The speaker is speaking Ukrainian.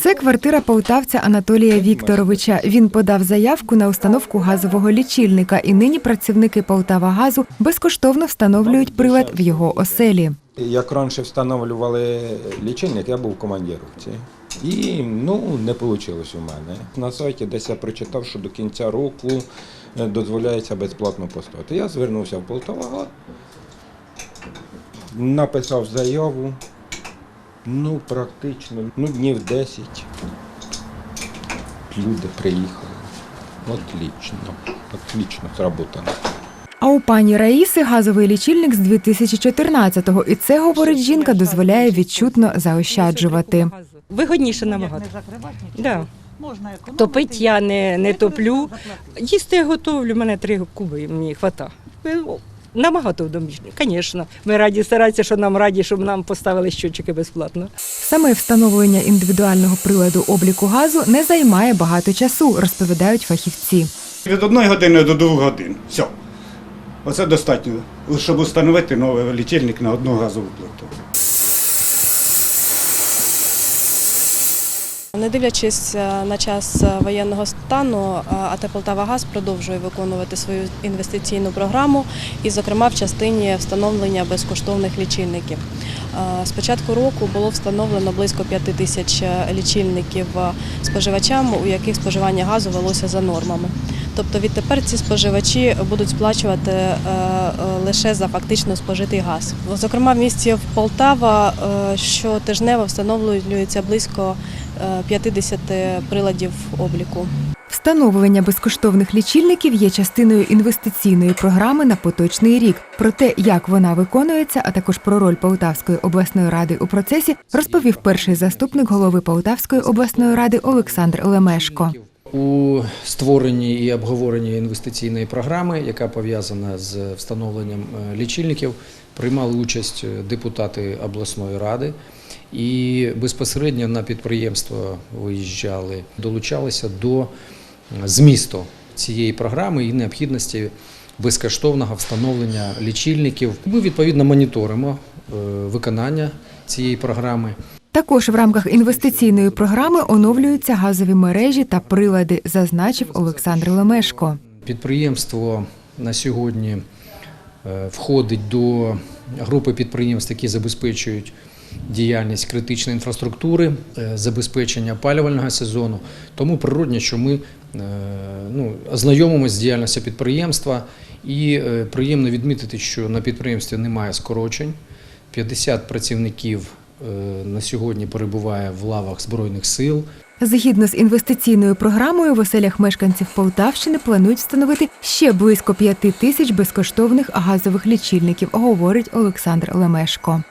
Це квартира полтавця Анатолія Вікторовича. Він подав заявку на установку газового лічильника, і нині працівники Полтавагазу безкоштовно встановлюють прилад в його оселі. Як раніше встановлювали лічильник, я був командировці. І ну, не вийшло у мене. На сайті десь я прочитав, що до кінця року е, дозволяється безплатно поставити. Я звернувся в Полтавагаз, написав заяву. Ну, практично, ну, днів 10. Люди приїхали. Отлично, отлично зроботано. А у пані Раїси газовий лічильник з 2014-го, і це, говорить жінка, дозволяє відчутно заощаджувати. Вигодніше набагато. Да. Можна. Топить я не, не топлю. Їсти я готовлю, мене три куби, мені хвата. Набагато доміжні, звісно. Ми раді старатися, що нам раді, щоб нам поставили щотчики безплатно. Саме встановлення індивідуального приладу обліку газу не займає багато часу, розповідають фахівці. Від одної години до двох годин. Все. Оце достатньо, щоб встановити новий лічильник на одну газову плиту. Не дивлячись е, на час е, воєнного стану, е, АТ «Полтавагаз» продовжує виконувати свою інвестиційну програму, і, зокрема, в частині встановлення безкоштовних лічильників. З початку року було встановлено близько 5 тисяч лічильників споживачам, у яких споживання газу велося за нормами. Тобто відтепер ці споживачі будуть сплачувати лише за фактично спожитий газ. Зокрема, в місті Полтава щотижнево встановлюється близько 50 приладів обліку. Встановлення безкоштовних лічильників є частиною інвестиційної програми на поточний рік. Про те, як вона виконується, а також про роль Полтавської обласної ради у процесі, розповів перший заступник голови Полтавської обласної ради Олександр Лемешко. У створенні і обговоренні інвестиційної програми, яка пов'язана з встановленням е, лічильників, приймали участь е, депутати обласної ради і безпосередньо на підприємство виїжджали, долучалися до е, змісту цієї програми і необхідності безкоштовного встановлення лічильників. Ми відповідно моніторимо виконання цієї програми. Також в рамках інвестиційної програми оновлюються газові мережі та прилади, зазначив Олександр Лемешко. Підприємство на сьогодні е, входить до групи підприємств, які забезпечують діяльність критичної інфраструктури, е, забезпечення опалювального сезону. Тому природно, що ми е, ну, ознайомимося з діяльністю підприємства і приємно відмітити, що на підприємстві немає скорочень. 50 працівників на сьогодні перебуває в лавах Збройних сил. Згідно з інвестиційною програмою, в оселях мешканців Полтавщини планують встановити ще близько п'яти тисяч безкоштовних газових лічильників, говорить Олександр Лемешко.